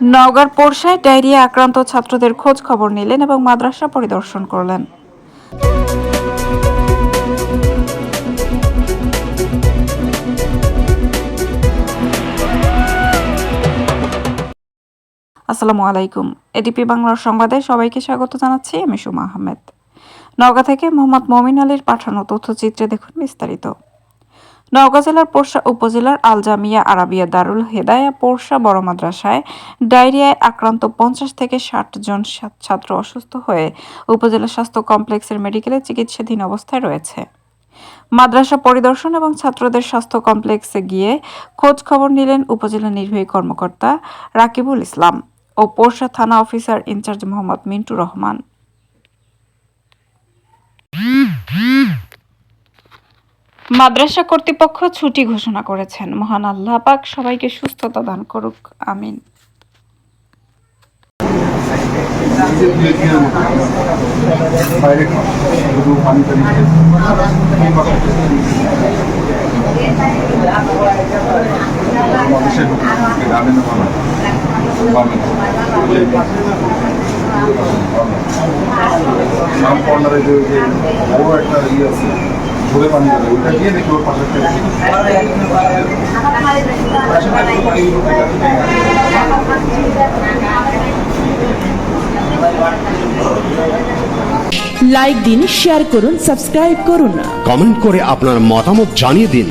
নওগাঁর পোরশায় ডায়রিয়া আক্রান্ত ছাত্রদের খোঁজ খবর নিলেন এবং মাদ্রাসা পরিদর্শন করলেন। আসসালামু আলাইকুম। এডিপি বাংলার সংবাদে সবাইকে স্বাগত জানাচ্ছি, আমি সুমা আহমেদ। নওগাঁ থেকে মোহাম্মদ মমিন আলীর পাঠানো তথ্যচিত্রে দেখুন বিস্তারিত। নওগাঁ জেলার পোরশা উপজেলার আলজামিয়া আরাবিয়া দারুল হেদায়া পোরশা বড় মাদ্রাসায় ডায়রিয়ায় আক্রান্ত পঞ্চাশ থেকে ষাট জন ছাত্র অসুস্থ হয়ে উপজেলা স্বাস্থ্য কমপ্লেক্সের মেডিকেলে চিকিৎসাধীন অবস্থায় রয়েছে। মাদ্রাসা পরিদর্শন এবং ছাত্রদের স্বাস্থ্য কমপ্লেক্সে গিয়ে খোঁজ খবর নিলেন উপজেলা নির্বাহী কর্মকর্তা রাকিবুল ইসলাম ও পোরশা থানা officer in charge Mohammad Mintu Rahman. মাদ্রাসা কর্তৃপক্ষ ছুটি ঘোষণা করেছেন। মহান আল্লাহ পাক সবাইকে সুস্থতা দান করুক। আমিন। নাম যে বড় একটা ইয়ে আছে ঝোলে পানি যাবে ওইটা দিয়ে দেখি ওর পাশে লাইক দিন শেয়ার করুন সাবস্ক্রাইব করুন কমেন্ট করে আপনার মতামত জানিয়ে দিন।